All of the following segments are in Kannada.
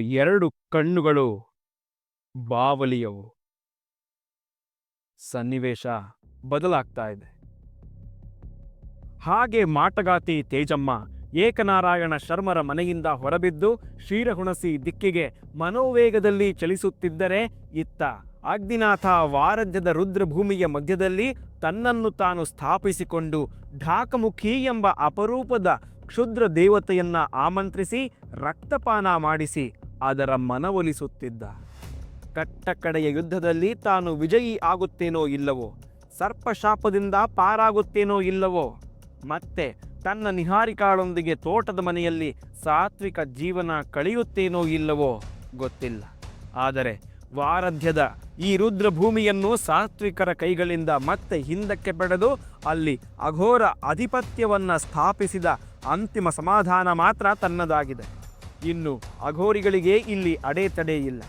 ಎರಡು ಕಣ್ಣುಗಳು ಬಾವಲಿಯವು. ಸನ್ನಿವೇಶ ಬದಲಾಗ್ತಾ ಇದೆ. ಹಾಗೆ ಮಾಟಗಾತಿ ತೇಜಮ್ಮ ಏಕನಾರಾಯಣ ಶರ್ಮರ ಮನೆಯಿಂದ ಹೊರಬಿದ್ದು ಕ್ಷೀರಹುಣಸಿ ದಿಕ್ಕಿಗೆ ಮನೋವೇಗದಲ್ಲಿ ಚಲಿಸುತ್ತಿದ್ದರೆ ಇತ್ತ ಅಗ್ನಿನಾಥ ವಾರಧ್ಯದ ರುದ್ರಭೂಮಿಯ ಮಧ್ಯದಲ್ಲಿ ತನ್ನನ್ನು ತಾನು ಸ್ಥಾಪಿಸಿಕೊಂಡು ಢಾಕಮುಖಿ ಎಂಬ ಅಪರೂಪದ ಕ್ಷುದ್ರ ದೇವತೆಯನ್ನ ಆಮಂತ್ರಿಸಿ ರಕ್ತಪಾನ ಮಾಡಿಸಿ ಅದರ ಮನವೊಲಿಸುತ್ತಿದ್ದ. ಕಟ್ಟಕಡೆಯ ಯುದ್ಧದಲ್ಲಿ ತಾನು ವಿಜಯಿ ಆಗುತ್ತೇನೋ ಇಲ್ಲವೋ, ಸರ್ಪಶಾಪದಿಂದ ಪಾರಾಗುತ್ತೇನೋ ಇಲ್ಲವೋ, ಮತ್ತೆ ತನ್ನ ನಿಹಾರಿಕಾಳೊಂದಿಗೆ ತೋಟದ ಮನೆಯಲ್ಲಿ ಸಾತ್ವಿಕ ಜೀವನ ಕಳೆಯುತ್ತೇನೋ ಇಲ್ಲವೋ ಗೊತ್ತಿಲ್ಲ. ಆದರೆ ವಾರಧ್ಯದ ಈ ರುದ್ರಭೂಮಿಯನ್ನು ಸಾತ್ವಿಕರ ಕೈಗಳಿಂದ ಮತ್ತೆ ಹಿಂದಕ್ಕೆ ಪಡೆದು ಅಲ್ಲಿ ಅಘೋರ ಅಧಿಪತ್ಯವನ್ನು ಸ್ಥಾಪಿಸಿದ ಅಂತಿಮ ಸಮಾಧಾನ ಮಾತ್ರ ತನ್ನದಾಗಿದೆ. ಇನ್ನು ಅಘೋರಿಗಳಿಗೆ ಇಲ್ಲಿ ಅಡೆತಡೆ ಇಲ್ಲ.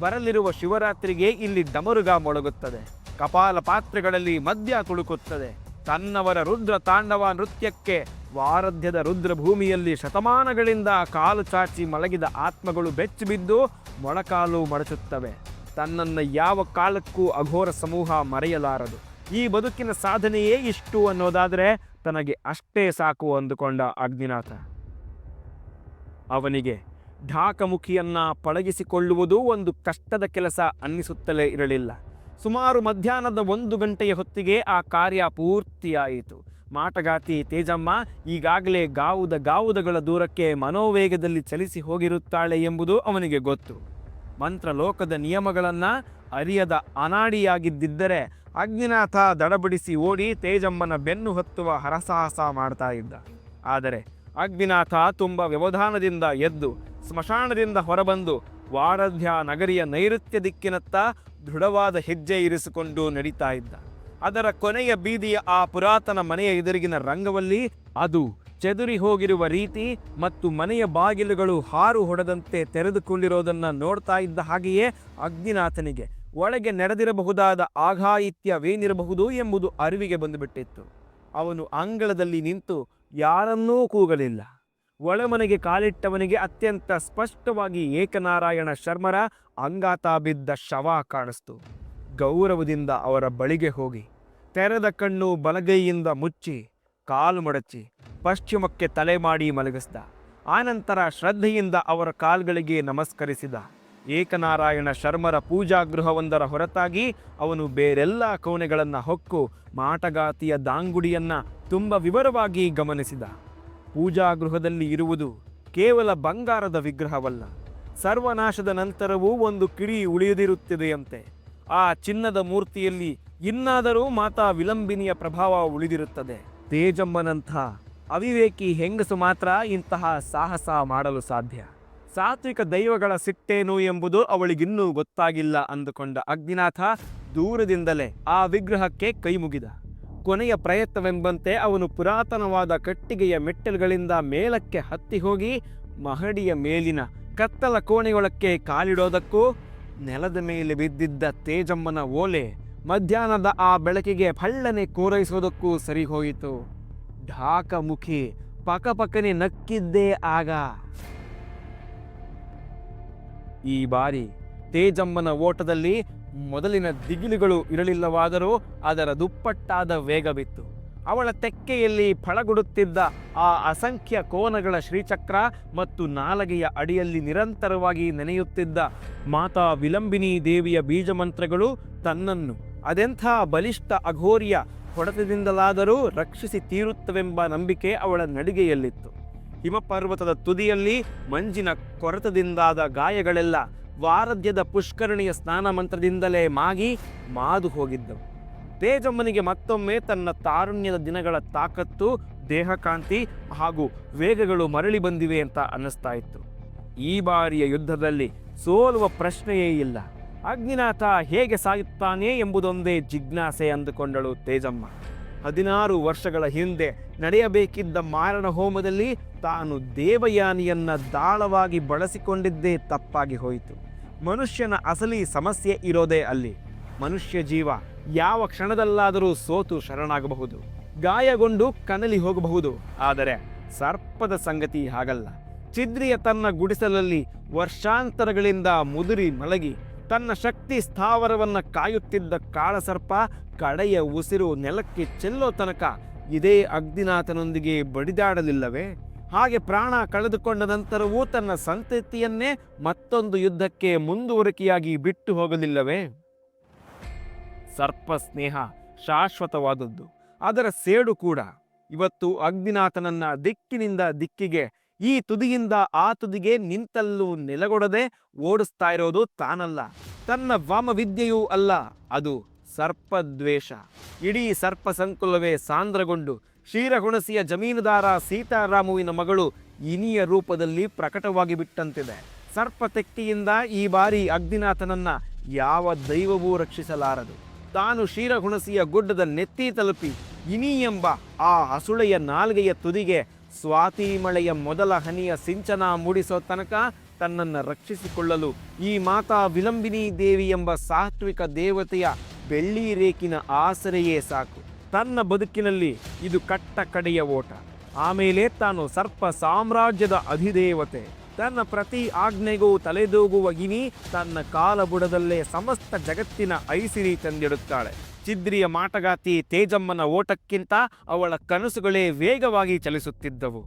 ಬರಲಿರುವ ಶಿವರಾತ್ರಿಗೆ ಇಲ್ಲಿ ಡಮರುಗ ಮೊಳಗುತ್ತದೆ. ಕಪಾಲ ಪಾತ್ರೆಗಳಲ್ಲಿ ಮದ್ಯ ತುಳುಕುತ್ತದೆ. ತನ್ನವರ ರುದ್ರ ತಾಂಡವ ನೃತ್ಯಕ್ಕೆ ವಾರಧ್ಯದ ರುದ್ರಭೂಮಿಯಲ್ಲಿ ಶತಮಾನಗಳಿಂದ ಕಾಲು ಚಾಚಿ ಮಲಗಿದ ಆತ್ಮಗಳು ಬೆಚ್ಚಿಬಿದ್ದು ಮೊಳಕಾಲು ಮಡಚುತ್ತವೆ. ತನ್ನನ್ನು ಯಾವ ಕಾಲಕ್ಕೂ ಅಘೋರ ಸಮೂಹ ಮರೆಯಲಾರದು. ಈ ಬದುಕಿನ ಸಾಧನೆಯೇ ಇಷ್ಟು ಅನ್ನೋದಾದರೆ ತನಗೆ ಅಷ್ಟೇ ಸಾಕು ಅಂದುಕೊಂಡ ಅಗ್ನಿನಾಥ. ಅವನಿಗೆ ಢಾಕಮುಖಿಯನ್ನು ಪಳಗಿಸಿಕೊಳ್ಳುವುದು ಒಂದು ಕಷ್ಟದ ಕೆಲಸ ಅನ್ನಿಸುತ್ತಲೇ ಇರಲಿಲ್ಲ. ಸುಮಾರು ಮಧ್ಯಾಹ್ನದ ಒಂದು ಗಂಟೆಯ ಹೊತ್ತಿಗೆ ಆ ಕಾರ್ಯ ಪೂರ್ತಿಯಾಯಿತು. ಮಾಟಗಾತಿ ತೇಜಮ್ಮ ಈಗಾಗಲೇ ಗಾವುದ ಗಾವುದಗಳ ದೂರಕ್ಕೆ ಮನೋವೇಗದಲ್ಲಿ ಚಲಿಸಿ ಹೋಗಿರುತ್ತಾಳೆ ಎಂಬುದು ಅವನಿಗೆ ಗೊತ್ತು. ಮಂತ್ರಲೋಕದ ನಿಯಮಗಳನ್ನು ಅರಿಯದ ಅನಾಡಿಯಾಗಿದ್ದರೆ ಅಗ್ನಿನಾಥ ದಡಬಡಿಸಿ ಓಡಿ ತೇಜಮ್ಮನ ಬೆನ್ನು ಹತ್ತುವ ಹರಸಾಹಸ ಮಾಡ್ತಾ ಇದ್ದ. ಆದರೆ ಅಗ್ನಿನಾಥ ತುಂಬ ವ್ಯವಧಾನದಿಂದ ಎದ್ದು ಸ್ಮಶಾನದಿಂದ ಹೊರಬಂದು ವಾರಧ್ಯ ನಗರಿಯ ನೈಋತ್ಯ ದಿಕ್ಕಿನತ್ತ ದೃಢವಾದ ಹೆಜ್ಜೆ ಇರಿಸಿಕೊಂಡು ನಡೀತಾ ಇದ್ದ. ಅದರ ಕೊನೆಯ ಬೀದಿಯ ಆ ಪುರಾತನ ಮನೆಯ ಎದುರಿಗಿನ ರಂಗವಲ್ಲಿ ಅದು ಚದುರಿ ಹೋಗಿರುವ ರೀತಿ ಮತ್ತು ಮನೆಯ ಬಾಗಿಲುಗಳು ಹಾರು ಹೊಡೆದಂತೆ ತೆರೆದುಕೊಂಡಿರೋದನ್ನು ನೋಡ್ತಾ ಇದ್ದ ಹಾಗೆಯೇ ಅಗ್ನಿನಾಥನಿಗೆ ಒಳಗೆ ನಡೆದಿರಬಹುದಾದ ಆಘಾಯಿತ್ಯವೇನಿರಬಹುದು ಎಂಬುದು ಅರಿವಿಗೆ ಬಂದುಬಿಟ್ಟಿತ್ತು. ಅವನು ಅಂಗಳದಲ್ಲಿ ನಿಂತು ಯಾರನ್ನೂ ಕೂಗಲಿಲ್ಲ. ಒಳಮನೆಗೆ ಕಾಲಿಟ್ಟವನಿಗೆ ಅತ್ಯಂತ ಸ್ಪಷ್ಟವಾಗಿ ಏಕನಾರಾಯಣ ಶರ್ಮರ ಅಂಗಾತ ಬಿದ್ದ ಶವ ಕಾಣಿಸ್ತು. ಗೌರವದಿಂದ ಅವರ ಬಳಿಗೆ ಹೋಗಿ, ತೆರೆದ ಕಣ್ಣು ಬಲಗೈಯಿಂದ ಮುಚ್ಚಿ, ಕಾಲು ಮಡಚಿ, ಪಶ್ಚಿಮಕ್ಕೆ ತಲೆ ಮಾಡಿ ಮಲಗಿಸ್ದ. ಆನಂತರ ಶ್ರದ್ಧೆಯಿಂದ ಅವರ ಕಾಲ್ಗಳಿಗೆ ನಮಸ್ಕರಿಸಿದ. ಏಕನಾರಾಯಣ ಶರ್ಮರ ಪೂಜಾಗೃಹವೊಂದರ ಹೊರತಾಗಿ ಅವನು ಬೇರೆಲ್ಲ ಕೋಣೆಗಳನ್ನು ಹೊಕ್ಕು ಮಾಟಗಾತಿಯ ದಾಂಗುಡಿಯನ್ನ ತುಂಬ ವಿವರವಾಗಿ ಗಮನಿಸಿದ. ಪೂಜಾಗೃಹದಲ್ಲಿ ಇರುವುದು ಕೇವಲ ಬಂಗಾರದ ವಿಗ್ರಹವಲ್ಲ. ಸರ್ವನಾಶದ ನಂತರವೂ ಒಂದು ಕಿಡಿ ಉಳಿಯದಿರುತ್ತದೆಯಂತೆ ಆ ಚಿನ್ನದ ಮೂರ್ತಿಯಲ್ಲಿ ಇನ್ನಾದರೂ ಮಾತಾ ವಿಲಂಬಿನಿಯ ಪ್ರಭಾವ ಉಳಿದಿರುತ್ತದೆ. ತೇಜಮ್ಮನಂಥ ಅವಿವೇಕಿ ಹೆಂಗಸು ಮಾತ್ರ ಇಂತಹ ಸಾಹಸ ಮಾಡಲು ಸಾಧ್ಯ. ಸಾತ್ವಿಕ ದೈವಗಳ ಸಿಟ್ಟೇನು ಎಂಬುದು ಅವಳಿಗಿನ್ನೂ ಗೊತ್ತಾಗಿಲ್ಲ ಅಂದುಕೊಂಡ ಅಗ್ನಿನಾಥ ದೂರದಿಂದಲೇ ಆ ವಿಗ್ರಹಕ್ಕೆ ಕೈ ಮುಗಿದ. ಕೊನೆಯ ಪ್ರಯತ್ನವೆಂಬಂತೆ ಅವನು ಪುರಾತನವಾದ ಕಟ್ಟಿಗೆಯ ಮೆಟ್ಟಲುಗಳಿಂದ ಮೇಲಕ್ಕೆ ಹತ್ತಿ ಹೋಗಿ ಮಹಡಿಯ ಮೇಲಿನ ಕತ್ತಲ ಕೋಣೆಯೊಳಕ್ಕೆ ಕಾಲಿಡೋದಕ್ಕೂ ನೆಲದ ಮೇಲೆ ಬಿದ್ದಿದ್ದ ತೇಜಮ್ಮನ ಓಲೆ ಮಧ್ಯಾಹ್ನದ ಆ ಬೆಳಕಿಗೆ ಫಳ್ಳನೆ ಕೋರೈಸೋದಕ್ಕೂ ಸರಿ ಹೋಯಿತು ಢಾಕಮುಖಿ ಪಕಪಕನೆ ನಕ್ಕಿದ್ದೇ ಆಗ ಈ ಬಾರಿ ತೇಜಮ್ಮನ ಓಟದಲ್ಲಿ ಮೊದಲಿನ ದಿಗಿಲುಗಳು ಇರಲಿಲ್ಲವಾದರೂ ಅದರ ದುಪ್ಪಟ್ಟಾದ ವೇಗ ಬಿತ್ತು ಅವಳ ತೆಕ್ಕೆಯಲ್ಲಿ ಫಳಗುಡುತ್ತಿದ್ದ ಆ ಅಸಂಖ್ಯ ಕೋನಗಳ ಶ್ರೀಚಕ್ರ ಮತ್ತು ನಾಲಗೆಯ ಅಡಿಯಲ್ಲಿ ನಿರಂತರವಾಗಿ ನೆನೆಯುತ್ತಿದ್ದ ಮಾತಾ ವಿಲಂಬಿನಿ ದೇವಿಯ ಬೀಜಮಂತ್ರಗಳು ತನ್ನನ್ನು ಅದೆಂಥ ಬಲಿಷ್ಠ ಅಘೋರಿಯ ಹೊಡೆತದಿಂದಲಾದರೂ ರಕ್ಷಿಸಿ ತೀರುತ್ತವೆಂಬ ನಂಬಿಕೆ ಅವಳ ನಡಿಗೆಯಲ್ಲಿತ್ತು. ಹಿಮಪರ್ವತದ ತುದಿಯಲ್ಲಿ ಮಂಜಿನ ಕೊರತದಿಂದಾದ ಗಾಯಗಳೆಲ್ಲ ವಾರದ್ಯದ ಪುಷ್ಕರಣಿಯ ಸ್ನಾನ ಮಂತ್ರದಿಂದಲೇ ಮಾಗಿ ಮಾದು ಹೋಗಿದ್ದವು. ತೇಜಮ್ಮನಿಗೆ ಮತ್ತೊಮ್ಮೆ ತನ್ನ ತಾರುಣ್ಯದ ದಿನಗಳ ತಾಕತ್ತು, ದೇಹಕಾಂತಿ ಹಾಗೂ ವೇಗಗಳು ಮರಳಿ ಬಂದಿವೆ ಅಂತ ಅನ್ನಿಸ್ತಾ ಇತ್ತು. ಈ ಬಾರಿಯ ಯುದ್ಧದಲ್ಲಿ ಸೋಲುವ ಪ್ರಶ್ನೆಯೇ ಇಲ್ಲ. ಅಗ್ನಿನಾಥ ಹೇಗೆ ಸಾಯುತ್ತಾನೆ ಎಂಬುದೊಂದೇ ಜಿಜ್ಞಾಸೆ ಅಂದುಕೊಂಡಳು ತೇಜಮ್ಮ. ಹದಿನಾರು ವರ್ಷಗಳ ಹಿಂದೆ ನಡೆಯಬೇಕಿದ್ದ ಮಾರಣ ಹೋಮದಲ್ಲಿ ತಾನು ದೇವಯಾನಿಯನ್ನ ದಾಳವಾಗಿ ಬಳಸಿಕೊಂಡಿದ್ದೇ ತಪ್ಪಾಗಿ ಹೋಯಿತು. ಮನುಷ್ಯನ ಅಸಲಿ ಸಮಸ್ಯೆ ಇರೋದೇ ಅಲ್ಲಿ. ಮನುಷ್ಯ ಜೀವ ಯಾವ ಕ್ಷಣದಲ್ಲಾದರೂ ಸೋತು ಶರಣಾಗಬಹುದು. ಗಾಯಗೊಂಡು ಕನಲಿ ಹೋಗಬಹುದು. ಆದರೆ ಸರ್ಪದ ಸಂಗತಿ ಹಾಗಲ್ಲ. ಚಿದ್ರಿಯ ತನ್ನ ಗುಡಿಸಲಲ್ಲಿ ವರ್ಷಾಂತರಗಳಿಂದ ಮುದುರಿ ಮಲಗಿ ತನ್ನ ಶಕ್ತಿ ಸ್ಥಾವರವನ್ನು ಕಾಯುತ್ತಿದ್ದ ಕಾಳಸರ್ಪ ಕಡೆಯ ಉಸಿರು ನೆಲಕ್ಕೆ ಚೆಲ್ಲೋ ತನಕ ಇದೇ ಅಗ್ನಿನಾಥನೊಂದಿಗೆ ಬಡಿದಾಡಲಿಲ್ಲವೇ? ಹಾಗೆ ಪ್ರಾಣ ಕಳೆದುಕೊಂಡ ನಂತರವೂ ತನ್ನ ಸಂತತಿಯನ್ನೇ ಮತ್ತೊಂದು ಯುದ್ಧಕ್ಕೆ ಮುಂದುವರಿಕೆಯಾಗಿ ಬಿಟ್ಟು ಹೋಗಲಿಲ್ಲವೇ? ಸರ್ಪ ಸ್ನೇಹ ಶಾಶ್ವತವಾದದ್ದು. ಅದರ ಸೇಡು ಕೂಡ. ಇವತ್ತು ಅಗ್ನಿನಾಥನನ್ನ ದಿಕ್ಕಿನಿಂದ ದಿಕ್ಕಿಗೆ ಈ ತುದಿಯಿಂದ ಆ ತುದಿಗೆ ನಿಂತಲ್ಲೂ ನೆಲಗೊಡದೆ ಓಡಿಸ್ತಾ ಇರೋದು ತಾನಲ್ಲ. ತನ್ನ ವಾಮವಿದ್ಯೆಯೂ ಅಲ್ಲ, ಅದು ಸರ್ಪದ್ವೇಷ. ಇಡೀ ಸರ್ಪ ಸಂಕುಲವೇ ಸಾಂದ್ರಗೊಂಡು ಶೀರಹುಣಸಿಯ ಜಮೀನುದಾರ ಸೀತಾರಾಮುವಿನ ಮಗಳು ಇನಿಯ ರೂಪದಲ್ಲಿ ಪ್ರಕಟವಾಗಿ ಬಿಟ್ಟಂತಿದೆ. ಸರ್ಪ ತೆಕ್ಕಿಯಿಂದ ಈ ಬಾರಿ ಅಗ್ನಿನಾಥನನ್ನ ಯಾವ ದೈವವೂ ರಕ್ಷಿಸಲಾರದು. ತಾನು ಶೀರಹುಣಸಿಯ ಗುಡ್ಡದ ನೆತ್ತಿ ತಲುಪಿ ಇನಿ ಎಂಬ ಆ ಹಸುಳೆಯ ನಾಲ್ಗೆಯ ತುದಿಗೆ ಸ್ವಾತಿ ಮಳೆಯ ಮೊದಲ ಹನಿಯ ಸಿಂಚನ ಮೂಡಿಸೋ ತನಕ ತನ್ನನ್ನು ರಕ್ಷಿಸಿಕೊಳ್ಳಲು ಈ ಮಾತಾ ವಿಲಂಬಿನಿ ದೇವಿ ಎಂಬ ಸಾತ್ವಿಕ ದೇವತೆಯ ಬೆಳ್ಳಿ ರೇಖಿನ ಆಸರೆಯೇ ಸಾಕು. ತನ್ನ ಬದುಕಿನಲ್ಲಿ ಇದು ಕಟ್ಟ ಕಡೆಯ ಓಟ. ಆಮೇಲೆ ತಾನು ಸರ್ಪ ಸಾಮ್ರಾಜ್ಯದ ಅಧಿದೇವತೆ. ತನ್ನ ಪ್ರತಿ ಆಜ್ಞೆಗೂ ತಲೆದೂಗುವ ಗಿನಿ ತನ್ನ ಕಾಲಬುಡದಲ್ಲೇ ಸಮಸ್ತ ಜಗತ್ತಿನ ಐಸಿರಿ ತಂದಿಡುತ್ತಾಳೆ. ಚಿದ್ರಿಯ ಮಾಟಗಾತಿ ತೇಜಮ್ಮನ ಓಟಕ್ಕಿಂತ ಅವಳ ಕನಸುಗಳೇ ವೇಗವಾಗಿ ಚಲಿಸುತ್ತಿದ್ದವು.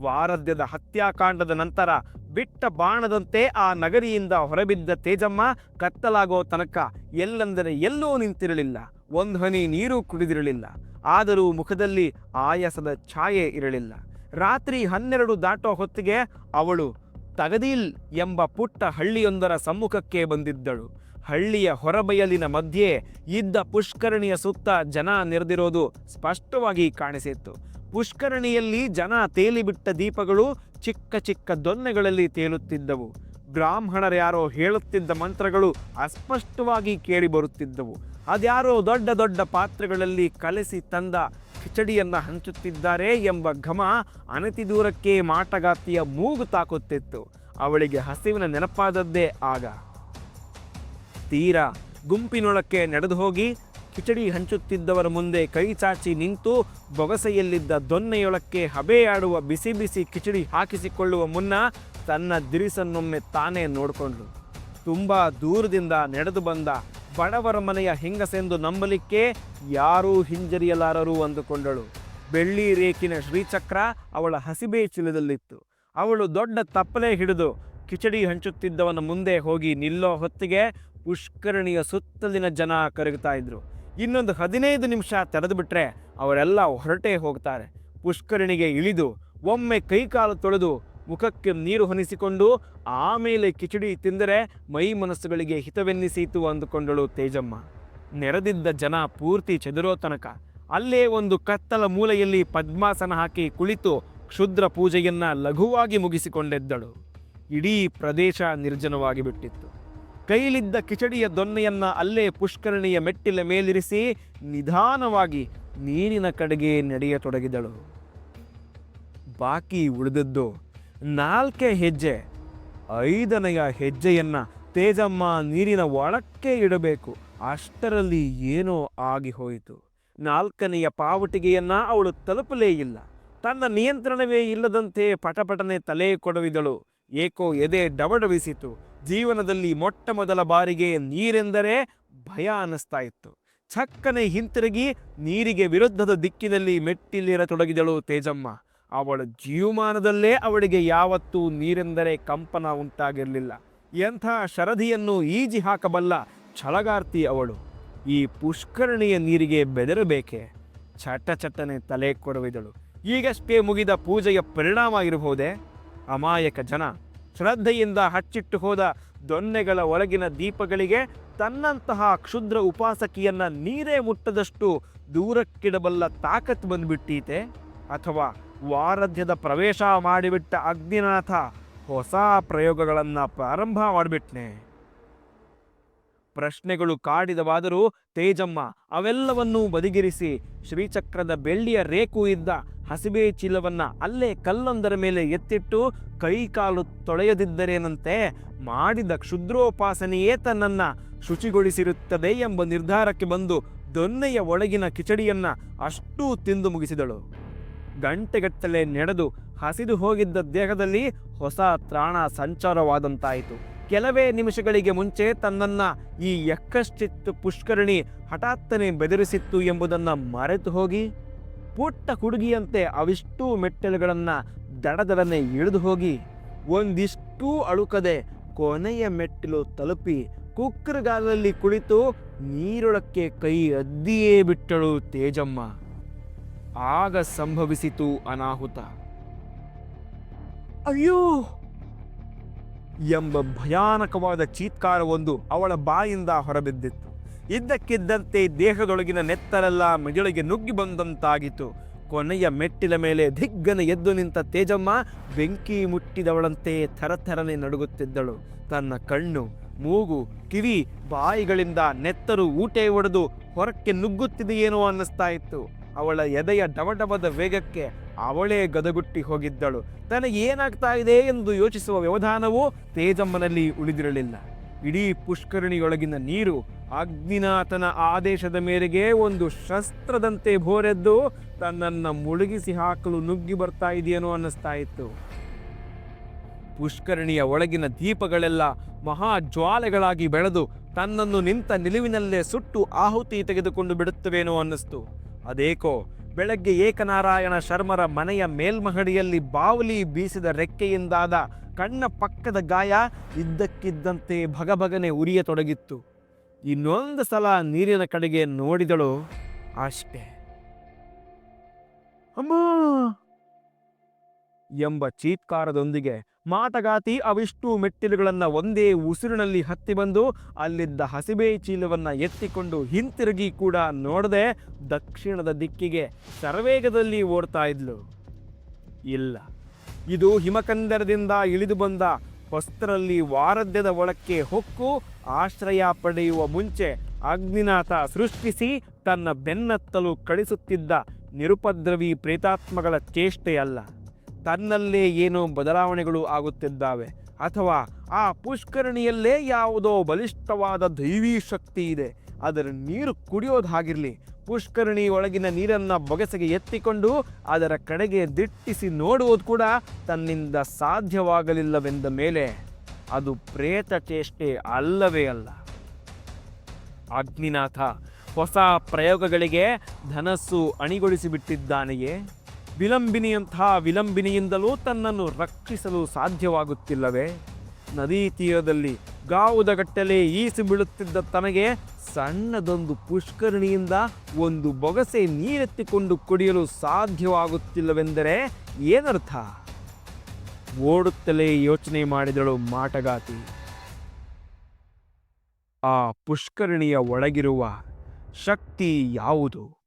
ವಾರದ್ಯದ ಹತ್ಯಾಕಾಂಡದ ನಂತರ ಬಿಟ್ಟ ಬಾಣದಂತೆ ಆ ನಗರಿಯಿಂದ ಹೊರಬಿದ್ದ ತೇಜಮ್ಮ ಕತ್ತಲಾಗೋ ತನಕ ಎಲ್ಲೆಂದರೆ ಎಲ್ಲೂ ನಿಂತಿರಲಿಲ್ಲ. ಒಂದು ಹನಿ ನೀರು ಕುಡಿದಿರಲಿಲ್ಲ. ಆದರೂ ಮುಖದಲ್ಲಿ ಆಯಾಸದ ಛಾಯೆ ಇರಲಿಲ್ಲ. ರಾತ್ರಿ ಹನ್ನೆರಡು ದಾಟೋ ಹೊತ್ತಿಗೆ ಅವಳು ತಗದೀಲ್ ಎಂಬ ಪುಟ್ಟ ಹಳ್ಳಿಯೊಂದರ ಸಮ್ಮುಖಕ್ಕೆ ಬಂದಿದ್ದಳು. ಹಳ್ಳಿಯ ಹೊರಬಯಲಿನ ಮಧ್ಯೆ ಇದ್ದ ಪುಷ್ಕರಣಿಯ ಸುತ್ತ ಜನ ನೆರೆದಿರೋದು ಸ್ಪಷ್ಟವಾಗಿ ಕಾಣಿಸಿತ್ತು. ಪುಷ್ಕರಣಿಯಲ್ಲಿ ಜನ ತೇಲಿಬಿಟ್ಟ ದೀಪಗಳು ಚಿಕ್ಕ ಚಿಕ್ಕ ದೊನ್ನೆಗಳಲ್ಲಿ ತೇಲುತ್ತಿದ್ದವು. ಬ್ರಾಹ್ಮಣರ್ಯಾರೋ ಹೇಳುತ್ತಿದ್ದ ಮಂತ್ರಗಳು ಅಸ್ಪಷ್ಟವಾಗಿ ಕೇಳಿ ಬರುತ್ತಿದ್ದವು ಅದ್ಯಾರೋ ದೊಡ್ಡ ದೊಡ್ಡ ಪಾತ್ರೆಗಳಲ್ಲಿ ಕಲಸಿ ತಂದ ಕಿಚಡಿಯನ್ನ ಹಂಚುತ್ತಿದ್ದಾರೆ ಎಂಬ ಘಮ ಅನತಿ ದೂರಕ್ಕೆ ಮಾಟಗಾತಿಯ ಮೂಗು ತಾಕುತ್ತಿತ್ತು. ಅವಳಿಗೆ ಹಸಿವಿನ ನೆನಪಾದದ್ದೇ ಆಗ. ತೀರಾ ಗುಂಪಿನೊಳಕ್ಕೆ ನಡೆದು ಹೋಗಿ ಕಿಚಡಿ ಹಂಚುತ್ತಿದ್ದವರ ಮುಂದೆ ಕೈ ಚಾಚಿ ನಿಂತು ಬೊಗಸೆಯಲ್ಲಿದ್ದ ದೊನ್ನೆಯೊಳಕ್ಕೆ ಹಬೆಯಾಡುವ ಬಿಸಿ ಬಿಸಿ ಕಿಚಡಿ ಹಾಕಿಸಿಕೊಳ್ಳುವ ಮುನ್ನ ತನ್ನ ದಿರಿಸನ್ನೊಮ್ಮೆ ತಾನೇ ನೋಡಿಕೊಂಡ್ರು ತುಂಬ ದೂರದಿಂದ ನಡೆದು ಬಂದ ಬಡವರ ಮನೆಯ ಹೆಂಗಸೆಂದು ನಂಬಲಿಕ್ಕೆ ಯಾರೂ ಹಿಂಜರಿಯಲಾರರು ಅಂದುಕೊಂಡಳು. ಬೆಳ್ಳಿ ರೇಖಿನ ಶ್ರೀಚಕ್ರ ಅವಳ ಹಸಿಬೆ ಚೀಲದಲ್ಲಿತ್ತು. ಅವಳು ದೊಡ್ಡ ತಪ್ಪಲೆ ಹಿಡಿದು ಕಿಚಡಿ ಹಂಚುತ್ತಿದ್ದವನ ಮುಂದೆ ಹೋಗಿ ನಿಲ್ಲೋ ಹೊತ್ತಿಗೆ ಪುಷ್ಕರಣಿಯ ಸುತ್ತಲಿನ ಜನ ಕರಗುತ್ತಾ ಇದ್ದರು ಇನ್ನೊಂದು ಹದಿನೈದು ನಿಮಿಷ ತೆರೆದು ಬಿಟ್ರೆ ಅವರೆಲ್ಲ ಹೊರಟೇ ಹೋಗ್ತಾರೆ. ಪುಷ್ಕರಣಿಗೆ ಇಳಿದು ಒಮ್ಮೆ ಕೈಕಾಲು ತೊಳೆದು ಮುಖಕ್ಕೆ ನೀರು ಹೊನಿಸಿಕೊಂಡು ಆಮೇಲೆ ಕಿಚಡಿ ತಿಂದರೆ ಮೈ ಮನಸ್ಸುಗಳಿಗೆ ಹಿತವೆನ್ನಿಸಿತು ಅಂದುಕೊಂಡಳು ತೇಜಮ್ಮ. ನೆರೆದಿದ್ದ ಜನ ಪೂರ್ತಿ ಚದುರೋ ತನಕ ಅಲ್ಲೇ ಒಂದು ಕತ್ತಲ ಮೂಲೆಯಲ್ಲಿ ಪದ್ಮಾಸನ ಹಾಕಿ ಕುಳಿತು ಕ್ಷುದ್ರ ಪೂಜೆಯನ್ನ ಲಘುವಾಗಿ ಮುಗಿಸಿಕೊಂಡೆದ್ದಳು. ಇಡೀ ಪ್ರದೇಶ ನಿರ್ಜನವಾಗಿ ಬಿಟ್ಟಿತ್ತು ಕೈಲಿದ್ದ ಕಿಚಡಿಯ ದೊನ್ನೆಯನ್ನು ಅಲ್ಲೇ ಪುಷ್ಕರಣಿಯ ಮೆಟ್ಟಿಲ ಮೇಲಿರಿಸಿ ನಿಧಾನವಾಗಿ ನೀರಿನ ಕಡೆಗೆ ನಡೆಯತೊಡಗಿದಳು. ಬಾಕಿ ಉಳಿದದ್ದು ನಾಲ್ಕೇ ಹೆಜ್ಜೆ. ಐದನೆಯ ಹೆಜ್ಜೆಯನ್ನು ತೇಜಮ್ಮ ನೀರಿನ ಒಳಕ್ಕೆ ಇಡಬೇಕು. ಅಷ್ಟರಲ್ಲಿ ಏನೋ ಆಗಿ ಹೋಯಿತು. ನಾಲ್ಕನೆಯ ಪಾವಟಿಗೆಯನ್ನು ಅವಳು ತಲುಪಲೇ ಇಲ್ಲ. ತನ್ನ ನಿಯಂತ್ರಣವೇ ಇಲ್ಲದಂತೆ ಪಟಪಟನೆ ತಲೆ ಕೊಡವಿದಳು. ಏಕೋ ಎದೆ ಡಬಡಬಿಸಿತು ಜೀವನದಲ್ಲಿ ಮೊಟ್ಟ ಮೊದಲ ಬಾರಿಗೆ ನೀರೆಂದರೆ ಭಯ ಅನ್ನಿಸ್ತಾ ಇತ್ತು. ಚಕ್ಕನೆ ಹಿಂತಿರುಗಿ ನೀರಿಗೆ ವಿರುದ್ಧದ ದಿಕ್ಕಿನಲ್ಲಿ ಮೆಟ್ಟಿಲಿರತೊಡಗಿದಳು ತೇಜಮ್ಮ. ಅವಳ ಜೀವಮಾನದಲ್ಲೇ ಅವಳಿಗೆ ಯಾವತ್ತೂ ನೀರೆಂದರೆ ಕಂಪನ ಉಂಟಾಗಿರಲಿಲ್ಲ. ಎಂಥ ಶರದಿಯನ್ನು ಈಜಿ ಹಾಕಬಲ್ಲ ಛಳಗಾರ್ತಿ ಅವಳು. ಈ ಪುಷ್ಕರಣಿಯ ನೀರಿಗೆ ಬೆದರಬೇಕೆ? ಚಟ ಚಟನೆ ತಲೆ ಕೊಡುವಿದಳು. ಈಗಷ್ಟೇ ಮುಗಿದ ಪೂಜೆಯ ಪರಿಣಾಮ ಇರಬಹುದೇ? ಅಮಾಯಕ ಜನ ಶ್ರದ್ಧೆಯಿಂದ ಹಚ್ಚಿಟ್ಟು ಹೋದ ದೊನ್ನೆಗಳ ಒಳಗಿನ ದೀಪಗಳಿಗೆ ತನ್ನಂತಹ ಕ್ಷುದ್ರ ಉಪಾಸಕಿಯನ್ನ ನೀರೇ ಮುಟ್ಟದಷ್ಟು ದೂರಕ್ಕಿಡಬಲ್ಲ ತಾಕತ್ ಬಂದ್ಬಿಟ್ಟೀತೆ. ಅಥವಾ ವಾರಧ್ಯದ ಪ್ರವೇಶ ಮಾಡಿಬಿಟ್ಟ ಅಗ್ನಿನಾಥ ಹೊಸ ಪ್ರಯೋಗಗಳನ್ನು ಪ್ರಾರಂಭ ಮಾಡಿಬಿಟ್ನೆ. ಪ್ರಶ್ನೆಗಳು ಕಾಡಿದವಾದರೂ ತೇಜಮ್ಮ, ಅವೆಲ್ಲವನ್ನೂ ಬದಿಗಿರಿಸಿ ಶ್ರೀಚಕ್ರದ ಬೆಳ್ಳಿಯ ರೇಕು ಇದ್ದ ಹಸಿಬೆ ಚೀಲವನ್ನು ಅಲ್ಲೇ ಕಲ್ಲೊಂದರ ಮೇಲೆ ಎತ್ತಿಟ್ಟು ಕೈಕಾಲು ತೊಳೆಯದಿದ್ದರೇನಂತೆ ಮಾಡಿದ ಕ್ಷುದ್ರೋಪಾಸನೆಯೇ ತನ್ನನ್ನ ಶುಚಿಗೊಳಿಸಿರುತ್ತದೆ ಎಂಬ ನಿರ್ಧಾರಕ್ಕೆ ಬಂದು ದೊನ್ನೆಯ ಒಳಗಿನ ಕಿಚಡಿಯನ್ನ ಅಷ್ಟೂ ತಿಂದು ಮುಗಿಸಿದಳು. ಗಂಟೆಗಟ್ಟಲೆ ನಡೆದು ಹಸಿದು ಹೋಗಿದ್ದ ದೇಹದಲ್ಲಿ ಹೊಸ ತ್ರಾಣ ಸಂಚಾರವಾದಂತಾಯಿತು. ಕೆಲವೇ ನಿಮಿಷಗಳಿಗೆ ಮುಂಚೆ ತನ್ನನ್ನು ಈ ಎಕ್ಕಷ್ಟಿತ್ತು ಪುಷ್ಕರಣಿ ಹಠಾತ್ತನೆ ಬೆದರಿಸಿತ್ತು ಎಂಬುದನ್ನು ಮರೆತು ಹೋಗಿ ಪುಟ್ಟ ಹುಡುಗಿಯಂತೆ ಅವಿಷ್ಟೂ ಮೆಟ್ಟಲುಗಳನ್ನು ದಡದಡನೆ ಇಳಿದು ಹೋಗಿ ಒಂದಿಷ್ಟೂ ಅಳುಕದೆ ಕೊನೆಯ ಮೆಟ್ಟಿಲು ತಲುಪಿ ಕುಕ್ಕರಗಾಲಲ್ಲಿ ಕುಳಿತು ನೀರೊಳಕ್ಕೆ ಕೈ ಅದ್ದಿಯೇ ಬಿಟ್ಟಳು ತೇಜಮ್ಮ. ಆಗ ಸಂಭವಿಸಿತು ಅನಾಹುತ. ಅಯ್ಯೋ! ಎಂಬ ಭಯಾನಕವಾದ ಚೀತ್ಕಾರವೊಂದು ಅವಳ ಬಾಯಿಂದ ಹೊರಬಿದ್ದಿತ್ತು. ಇದ್ದಕ್ಕಿದ್ದಂತೆ ದೇಹದೊಳಗಿನ ನೆತ್ತರೆಲ್ಲ ಮೆದುಳಿಗೆ ನುಗ್ಗಿ ಬಂದಂತಾಗಿತ್ತು. ಕೊನೆಯ ಮೆಟ್ಟಿಲ ಮೇಲೆ ದಿಗ್ಗನೆ ಎದ್ದು ನಿಂತ ತೇಜಮ್ಮ ಬೆಂಕಿ ಮುಟ್ಟಿದವಳಂತೆ ಥರಥರನೆ ನಡುಗುತ್ತಿದ್ದಳು. ತನ್ನ ಕಣ್ಣು, ಮೂಗು, ಕಿವಿ ಬಾಯಿಗಳಿಂದ ನೆತ್ತರು ಊಟೆ ಒಡೆದು ಹೊರಕ್ಕೆ ನುಗ್ಗುತ್ತಿದೆಯೇನೋ ಅನ್ನಿಸ್ತಾ ಇತ್ತು. ಅವಳ ಎದೆಯ ಡವಡವದ ವೇಗಕ್ಕೆ ಅವಳೇ ಗದಗುಟ್ಟಿ ಹೋಗಿದ್ದಳು. ತನಗೆ ಏನಾಗ್ತಾ ಇದೆ ಎಂದು ಯೋಚಿಸುವ ವ್ಯವಧಾನವೂ ತೇಜಮ್ಮನಲ್ಲಿ ಉಳಿದಿರಲಿಲ್ಲ. ಇಡೀ ಪುಷ್ಕರಣಿಯೊಳಗಿನ ನೀರು ಅಗ್ನಿನಾಥನ ಆದೇಶದ ಮೇರೆಗೆ ಒಂದು ಶಸ್ತ್ರದಂತೆ ಭೋರೆದ್ದು ತನ್ನನ್ನು ಮುಳುಗಿಸಿ ಹಾಕಲು ನುಗ್ಗಿ ಬರ್ತಾ ಇದೆಯೇನೋ ಅನ್ನಿಸ್ತಾ ಇತ್ತು. ಪುಷ್ಕರಣಿಯ ಒಳಗಿನ ದೀಪಗಳೆಲ್ಲ ಮಹಾ ಜ್ವಾಲೆಗಳಾಗಿ ಬೆಳೆದು ತನ್ನನ್ನು ನಿಂತ ನಿಲುವಿನಲ್ಲೇ ಸುಟ್ಟು ಆಹುತಿ ತೆಗೆದುಕೊಂಡು ಬಿಡುತ್ತವೇನೋ ಅನ್ನಿಸ್ತು. ಅದೇಕೋ ಬೆಳಗ್ಗೆ ಏಕನಾರಾಯಣ ಶರ್ಮರ ಮನೆಯ ಮೇಲ್ಮಹಡಿಯಲ್ಲಿ ಬಾವಲಿ ಬೀಸಿದ ರೆಕ್ಕೆಯಿಂದಾದ ಕಣ್ಣ ಪಕ್ಕದ ಗಾಯ ಇದ್ದಕ್ಕಿದ್ದಂತೆ ಭಗಭಗನೆ ಉರಿಯತೊಡಗಿತ್ತು. ಇನ್ನೊಂದು ಸಲ ನೀರಿನ ಕಡೆಗೆ ನೋಡಿದಳು ಅಷ್ಟೇ. ಅಮ್ಮ! ಎಂಬ ಚೀತ್ಕಾರದೊಂದಿಗೆ ಮಾಟಗಾತಿ ಅವಿಷ್ಟು ಮೆಟ್ಟಿಲುಗಳನ್ನು ಒಂದೇ ಉಸಿರಿನಲ್ಲಿ ಹತ್ತಿ ಬಂದು ಅಲ್ಲಿದ್ದ ಹಸಿಬೆ ಚೀಲವನ್ನು ಎತ್ತಿಕೊಂಡು ಹಿಂತಿರುಗಿ ಕೂಡ ನೋಡದೆ ದಕ್ಷಿಣದ ದಿಕ್ಕಿಗೆ ಸರ್ವೇಗದಲ್ಲಿ ಓಡ್ತಾ ಇದ್ಲು. ಇಲ್ಲ, ಇದು ಹಿಮಕಂದರದಿಂದ ಇಳಿದು ಬಂದ ಹೊಸ್ತರಲ್ಲಿ ವಾರದ್ಯದ ಒಳಕ್ಕೆ ಹೊಕ್ಕು ಆಶ್ರಯ ಪಡೆಯುವ ಮುಂಚೆ ಅಗ್ನಿನಾಥ ಸೃಷ್ಟಿಸಿ ತನ್ನ ಬೆನ್ನತ್ತಲು ಕಳಿಸುತ್ತಿದ್ದ ನಿರುಪದ್ರವಿ ಪ್ರೇತಾತ್ಮಗಳ ಚೇಷ್ಟೆಯಲ್ಲ. ತನ್ನಲ್ಲೇ ಏನೋ ಬದಲಾವಣೆಗಳು ಆಗುತ್ತಿದ್ದಾವೆ. ಅಥವಾ ಆ ಪುಷ್ಕರಣಿಯಲ್ಲೇ ಯಾವುದೋ ಬಲಿಷ್ಠವಾದ ದೈವೀ ಶಕ್ತಿ ಇದೆ. ಅದರ ನೀರು ಕುಡಿಯೋದು ಹಾಗಿರಲಿ ಪುಷ್ಕರಣಿ ಒಳಗಿನ ನೀರನ್ನು ಬೊಗಸೆಗೆ ಎತ್ತಿಕೊಂಡು ಅದರ ಕಡೆಗೆ ದಿಟ್ಟಿಸಿ ನೋಡುವುದು ಕೂಡ ತನ್ನಿಂದ ಸಾಧ್ಯವಾಗಲಿಲ್ಲವೆಂದ ಮೇಲೆ ಅದು ಪ್ರೇತ ಚೇಷ್ಟೆ ಅಲ್ಲವೇ ಅಲ್ಲ. ಅಗ್ನಿನಾಥ, ಹೊಸ ಪ್ರಯೋಗಗಳಿಗೆ ಧನಸ್ಸು ಅಣಿಗೊಳಿಸಿಬಿಟ್ಟಿದ್ದಾನೆಯೇ? ವಿಲಂಬಿನಿಯಂತಹ ವಿಲಂಬಿನಿಯಿಂದಲೂ ತನ್ನನ್ನು ರಕ್ಷಿಸಲು ಸಾಧ್ಯವಾಗುತ್ತಿಲ್ಲವೇ? ನದಿ ತೀರದಲ್ಲಿ ಗಾವುದಗಟ್ಟಲೆ ಈಸಿ ಬೀಳುತ್ತಿದ್ದ ತನಗೆ ಸಣ್ಣದೊಂದು ಪುಷ್ಕರಣಿಯಿಂದ ಒಂದು ಬೊಗಸೆ ನೀರೆತ್ತಿಕೊಂಡು ಕುಡಿಯಲು ಸಾಧ್ಯವಾಗುತ್ತಿಲ್ಲವೆಂದರೆ ಏನರ್ಥ? ಓಡುತ್ತಲೇ ಯೋಚನೆ ಮಾಡಿದಳು ಮಾಟಗಾತಿ. ಆ ಪುಷ್ಕರಣಿಯ ಒಳಗಿರುವ ಶಕ್ತಿ ಯಾವುದು?